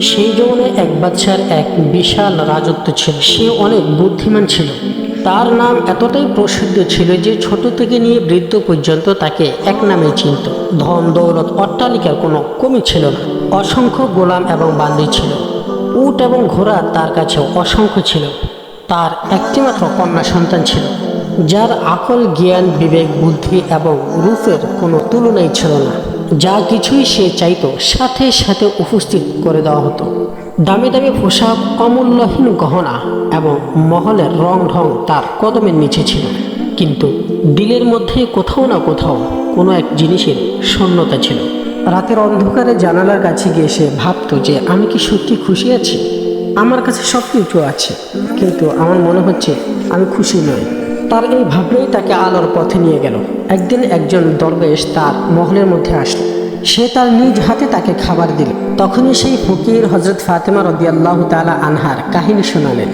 সেই যৌবনে এক বাচ্চার এক বিশাল রাজত্ব ছিল। সে অনেক বুদ্ধিমান ছিল। তার নাম এতটাই প্রসিদ্ধ ছিল যে ছোট থেকে নিয়ে বৃদ্ধ পর্যন্ত তাকে এক নামে চিনত। ধন, দৌলত, অট্টালিকার কোনো কমি ছিল না। অসংখ্য গোলাম এবং বান্দি ছিল। উট এবং ঘোড়া তার কাছে অসংখ্য ছিল। তার একটিমাত্র কন্যা সন্তান ছিল, যার আকল, জ্ঞান, বিবেক, বুদ্ধি এবং রূপের কোনো তুলনাই ছিল না। যা কিছুই সে চাইতো সাথে সাথে উপস্থিত করে দেওয়া হতো। দামি দামি পোশাক, অমূল্যহীন গহনা এবং মহলের রং ঢং তার কদমের নিচে ছিল। কিন্তু দিলের মধ্যে কোথাও না কোথাও কোনো এক জিনিসের শূন্যতা ছিল। রাতের অন্ধকারে জানালার কাছে গিয়ে সে ভাবতো যে আমি কি সত্যি খুশি আছি? আমার কাছে সব কিছু আছে, কিন্তু আমার মনে হচ্ছে আমি খুশি নই। তার এই ভাবনাই তাকে আলোর পথে নিয়ে গেল। একদিন একজন দরবেশ তার মহলের মধ্যে আসলো। সে তার নিজ হাতে তাকে খাবার দিল। তখনই সেই ফকির হজরত ফাতেমা রদিয়াল্লাহ তালা আনহার কাহিনী শোনালেন।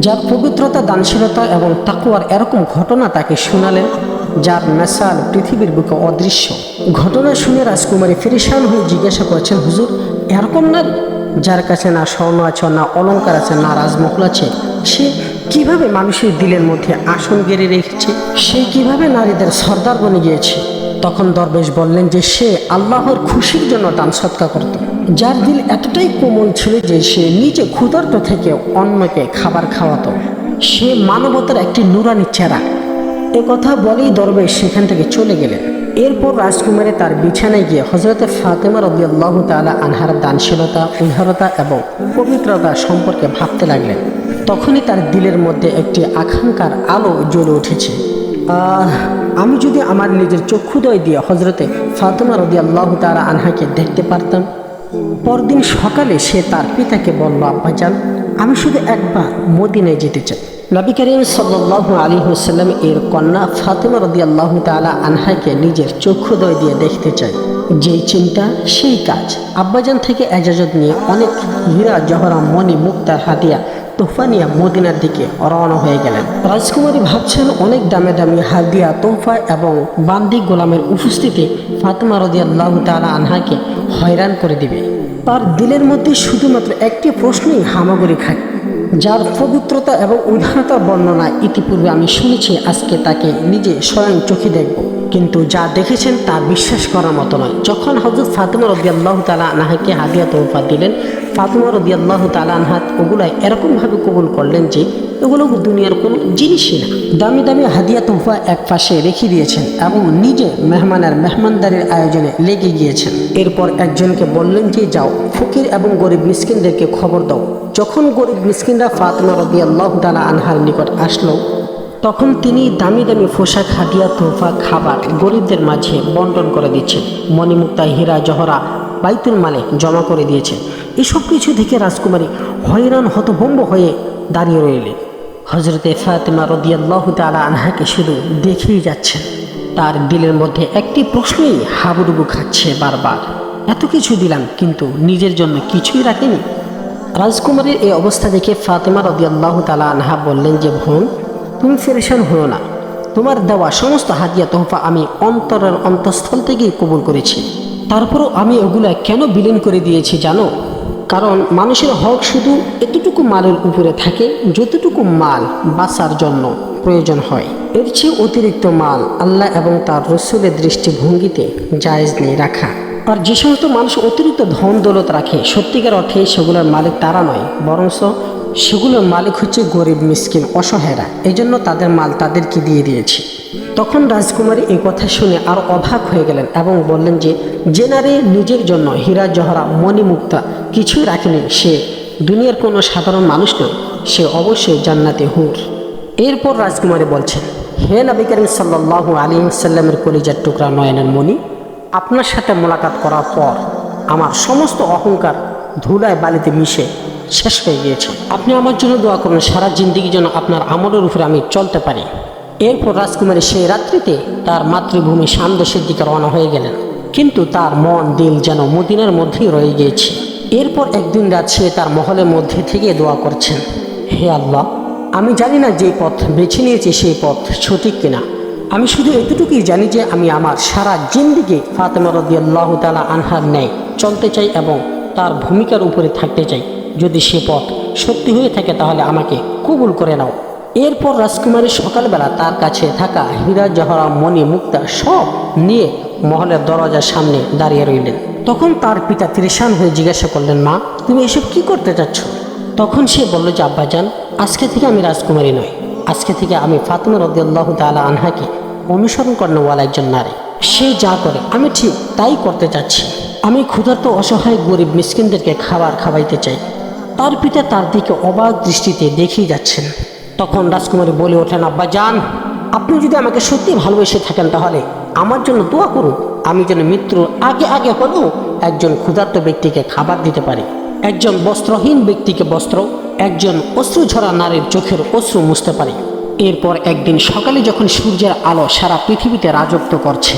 যার পবিত্রতা, দানশীলতা এবং তাকুয়ার এরকম ঘটনা তাকে শোনালেন, যার মেসাল পৃথিবীর বুকে অদৃশ্য। ঘটনা শুনে রাজকুমারী ফিরিসান হয়ে জিজ্ঞাসা করছেন, হুজুর, এরকম না যার কাছে না স্বর্ণ আছে, না অলঙ্কার আছে, না রাজমহল আছে? সে কীভাবে মানুষের দিলের মধ্যে আসন গেড়ে রেখেছে? সে কীভাবে নারীদের সর্দার বনে গিয়েছে? তখন দরবেশ বললেন যে, সে আল্লাহর খুশির জন্য দান সৎকা করত। যার দিল এতটাই কোমল ছিল যে সে নিজে ক্ষুধার্ত থেকে অন্যকে খাবার খাওয়াতো। সে মানবতার একটি নুরানি চেহারা এ কথা বলেই দরবেশ সেখান থেকে চলে গেলেন। এরপর রাজকুমারী তার বিছানায় গিয়ে হজরত ফাতেমা রবি আল্লাহ তালা আনহার দানশীলতা, উদারতা এবং পবিত্রতা সম্পর্কে ভাবতে লাগলেন। তখনই তার দিলের মধ্যে একটি আকাঙ্ক্ষার আলো জ্বলে উঠেছে। আমি যদি আমার নিজের চক্ষুদয় দিয়ে হজরতে ফাতেমা রদি আল্লাহ তালা আনহাকে দেখতে পারতাম, পরদিন সকালে সে তার পিতাকে বলল আব্বাজান আমি শুধু একবার মদিনায় যেতে চাই। নবী করিম সাল্লাহ আলী হুসাল্লাম এর কন্যা ফাতেমা রদি আল্লাহ তালা আনহাকে নিজের চক্ষুদয় দিয়ে দেখতে চাই যেই চিন্তা, সেই কাজ। আব্বাজান থেকে এজাজত নিয়ে অনেক হীরা, জহরা, মণি, মুক্তার হাতিয়া তোহফা নিয়ে মদিনার দিকে রওনা হয়ে গেলেন। রাজকুমারী ভাবছেন অনেক দামে দামি হাদিয়া তোহফা এবং বান্দি গোলামের উপস্থিতি ফাতেমা রদি আল্লাহ তালা আনহাকে হয়রান করে দিবে। তার দিলের মধ্যে শুধুমাত্র একটি প্রশ্নই হামাগুড়ি খায়, যার পবিত্রতা এবং উদারতার বর্ণনা ইতিপূর্বে আমি শুনেছি, আজকে তাকে নিজে স্বয়ং চোখে দেখব। কিন্তু যা দেখেছেন তা বিশ্বাস করার মতো নয়। যখন হজরত ফাতেমা রদি আল্লাহ তালা আনহাকে হাদিয়া তোহফা দিলেন, ফাতেমা রদি আল্লাহ তালা আনহাত ওগুলাই এরকমভাবে কবুল করলেন যে, এগুলো দুনিয়ার কোনো জিনিসই না। দামি দামি হাদিয়া তোহফা এক পাশে রেখে দিয়েছেন এবং নিজে মেহমানের মেহমানদারির আয়োজনে লেগে গিয়েছেন। এরপর একজনকে বললেন যে, যাও, ফকির এবং গরিব মিসকিনদেরকে খবর দাও। যখন গরিব মিসকিনরা ফাতেমা রদি আল্লাহ তালা আনহার নিকট আসলো তখন তিনি দামি দামি পোশাক হাদিয়া তোহফা খাবার গরিবদের মাঝে বন্টন করে দিচ্ছেন। মণিমুক্তা, হীরা, জহরা, বাইতুল মালে জমা করে দিয়েছেন। এসব কিছু দেখে রাজকুমারী হয়রান, হতভম্ব হয়ে দাঁড়িয়ে রইলেন। হজরতে ফাতেমা রদিয়াল্লাহ তালা আনহাকে শুধু দেখেই যাচ্ছেন। তার দিলের মধ্যে একটি প্রশ্নই হাবুডুবু খাচ্ছে বারবার। এত কিছু দিলাম, কিন্তু নিজের জন্য কিছুই রাখেনি। রাজকুমারীর এই অবস্থা দেখে ফাতেমা রদিয়াল্লাহ তালা আনহা বললেন যে, বোন তুমি ফেরেশান না। তোমার দেওয়া সমস্ত হাদিয়া তোহফা আমি অন্তরের অন্তঃস্থল থেকেই কবুল করেছি। তারপরও আমি ওগুলা কেন বিলীন করে দিয়েছি জানো? কারণ মানুষের হক শুধু এতটুকু মালের উপরে থাকে যতটুকু মাল বাঁচার জন্য প্রয়োজন হয়। এর চেয়ে অতিরিক্ত মাল আল্লাহ এবং তার রসুলের দৃষ্টিভঙ্গিতে জায়েজ নেই রাখা। আর যে সমস্ত মানুষ অতিরিক্ত ধন দৌলত রাখে, সত্যিকার অর্থে সেগুলোর মালিক তারা নয় বরংস সেগুলোর মালিক হচ্ছে গরিব, মিসকিন, অসহায়রা। এই জন্য তাদের মাল তাদেরকে দিয়ে দিয়েছে। তখন রাজকুমারী এই কথা শুনে আরও অবাক হয়ে গেলেন এবং বললেন যে যে নারী নিজের জন্য হীরা, জহরা, মণিমুক্তা কিছুই রাখেনি, সে দুনিয়ার কোনো সাধারণ মানুষ নয়, সে অবশ্যই জান্নাতে হুর। এরপর রাজকুমারী বলছেন, হে নবী করিম সাল্লাহ আলী সাল্লামের কলিজার টুকরা নয়নের মণি, আপনার সাথে মোলাকাত করার পর আমার সমস্ত অহংকার ধুলায় বালিতে মিশে শেষ হয়ে গিয়েছে। আপনি আমার জন্য দোয়া করুন সারা জিন্দিগি যেন আপনার আমলের উপরে আমি চলতে পারি। এরপর রাজকুমারী সেই রাত্রিতে তার মাতৃভূমি সামদেশের দিকে রওনা হয়ে গেলেন। কিন্তু তার মন, দিল যেন মদিনার মধ্যেই রয়ে গিয়েছে। এরপর একদিন রাত সে তার মহলের মধ্যে থেকে দোয়া করছেন, হে আল্লাহ, আমি জানি না যে পথ বেছে নিয়েছি, সেই পথ সঠিক কিনা। আমি শুধু এতটুকুই জানি যে আমি আমার সারা জিন্দিগি ফাতেমা রদিয়াল্লাহ তালা আনহার ন্যায় চলতে চাই এবং তার ভূমিকার উপরে থাকতে চাই। যদি সে পথ সত্যি হয়ে থাকে তাহলে আমাকে কবুল করে নাও। এরপর রাজকুমারী সকালবেলা তার কাছে থাকা হীরা জহরা, মণি, মুক্তা সব নিয়ে মহলের দরজার সামনে দাঁড়িয়ে রইলেন। তখন তার পিতা ত্রিশান হয়ে জিজ্ঞাসা করলেন, মা, তুমি এসব কি করতে চাচ্ছ? তখন সে বলল যে, আব্বাজান, আজকে থেকে আমি রাজকুমারী নই। আজকে থেকে আমি ফাতেমা রদিয়াল্লাহ তালা আনহাকে অনুসরণ করেনওয়ালা একজন নারী। সে যা করে, আমি ঠিক তাই করতে চাচ্ছি। আমি ক্ষুধার্ত, অসহায়, গরিব, মিসকিনদেরকে খাবার খাওয়াইতে চাই। তার পিতা তার দিকে অবাক দৃষ্টিতে দেখিয়ে যাচ্ছেন। তখন রাজকুমারী বলে ওঠেন, আব্বা যান আপনি যদি আমাকে সত্যি ভালোবেসে থাকেন তাহলে আমার জন্য দোয়া করুন। আমি যেন মৃত্যুর আগে আগে হলেও একজন ক্ষুধার্ত ব্যক্তিকে খাবার দিতে পারি। একজন বস্ত্রহীন ব্যক্তিকে বস্ত্র, একজন অশ্রু ঝরা নারীর চোখের অশ্রু মুছতে পারি। এরপর একদিন সকালে যখন সূর্যের আলো সারা পৃথিবীতে রাজত্ব করছে,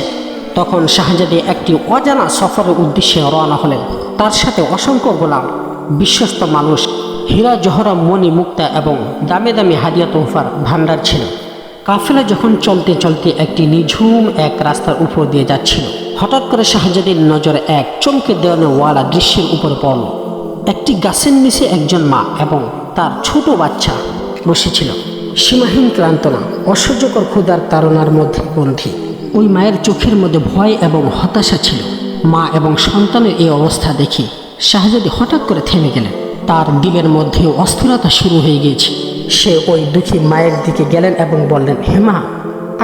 তখন শাহজাদি একটি অজানা সফরের উদ্দেশ্যে রওনা হলেন। তার সাথে অসংখ্য গোলাম বিশ্বস্ত মানুষ। হীরা, জহরা, মণি, মুক্তা এবং দামে দামি হাদিয়া তোহফার ভাণ্ডার ছিল। কাফেলা যখন চলতে চলতে একটি নিঝুম এক রাস্তার উপর দিয়ে যাচ্ছিল, হঠাৎ করে শাহজাদির নজর এক চমকে দেওয়ানোওয়ালা দৃশ্যের উপর পড়ল। একটি গাছের নিচে একজন মা এবং তার ছোট বাচ্চা বসেছিল। সীমাহীন ক্লান্তনা অসহ্যকর ক্ষুধার তাড়নার মধ্যে বন্ধী ওই মায়ের চোখের মধ্যে ভয় এবং হতাশা ছিল। মা এবং সন্তানের এই অবস্থা দেখে শাহজাদি হঠাৎ করে থেমে গেলেন। তার দিলের মধ্যে অস্থিরতা শুরু হয়ে গিয়েছে। সে ওই দুঃখী মায়ের দিকে গেলেন এবং বললেন হেমা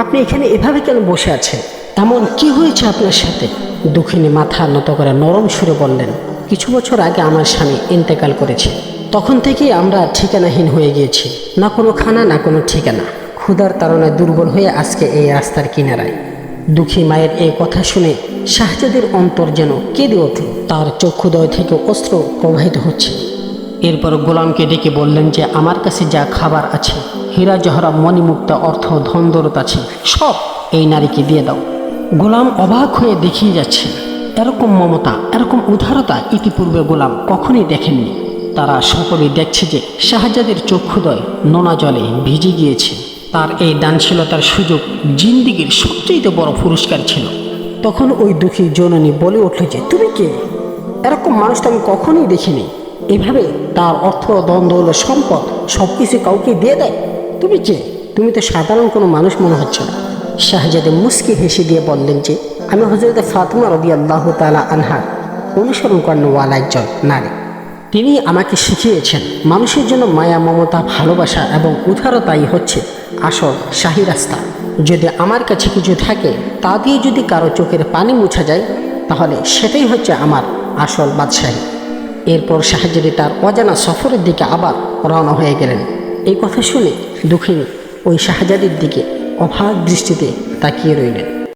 আপনি এখানে এভাবে কেন বসে আছেন? এমন কি হয়েছে আপনার সাথে? দুঃখিনী মাথা নত করে নরম সুরে বললেন, কিছু বছর আগে আমার স্বামী ইন্তেকাল করেছে। তখন থেকেই আমরা ঠিকানাহীন হয়ে গিয়েছি। না কোনো খানা, না কোনো ঠিকানা। ক্ষুধার তাড়নায় দুর্বল হয়ে আজকে এই রাস্তার কিনারায়। দুঃখী মায়ের এই কথা শুনে শাহজাদের অন্তর যেন কেঁদে ওঠে। তার চক্ষুদয় থেকে অস্ত্র প্রবাহিত হচ্ছে। এরপর গোলামকে ডেকে বললেন যে, আমার কাছে যা খাবার আছে, হীরা জহরা মণিমুক্তা অর্থ ধন দৌলত আছে, সব এই নারীকে দিয়ে দাও। গোলাম অবাক হয়ে দেখিয়ে যাচ্ছে, এরকম মমতা, এরকম উদারতা ইতিপূর্বে গোলাম কখনই দেখেননি। তারা সকলেই দেখছে যে, শাহজাদের চক্ষুদয় নোনা জলে ভিজে গিয়েছে। তার এই দানশীলতার সুযোগ জিন্দিগির সবচেয়ে বড় পুরস্কার ছিল। তখন ওই দুঃখী জননী বলে উঠল যে, তুমি কে? এরকম মানুষ তো আমি কখনোই দেখিনি। এভাবে তার অর্থ, দ্বন্দ্ব, সম্পদ সব কিছু কাউকে দিয়ে দেয়? তুমি কে? তুমি তো সাধারণ কোনো মানুষ মনে হচ্ছে না। শাহজাদে মুস্কি হেসে দিয়ে বললেন যে, আমি হজরত ফাতেমা রবি আল্লাহ তালা আনহার অনুসরণ করেনওয়ালা একজন নারী। তিনি আমাকে শিখিয়েছেন মানুষের জন্য মায়া, মমতা, ভালোবাসা এবং উদারতাই হচ্ছে আসল শাহী রাস্তা। যদি আমার কাছে কিছু থাকে, তা দিয়ে যদি কারও চোখের পানি মুছা যায়, তাহলে সেটাই হচ্ছে আমার আসল বাদশাহী। এরপর শাহজাদি তার অজানা সফরের দিকে আবার রওনা হয়ে গেলেন। এই কথা শুনে দুঃখিনী ওই শাহজাদির দিকে অভাব দৃষ্টিতে তাকিয়ে রইলেন।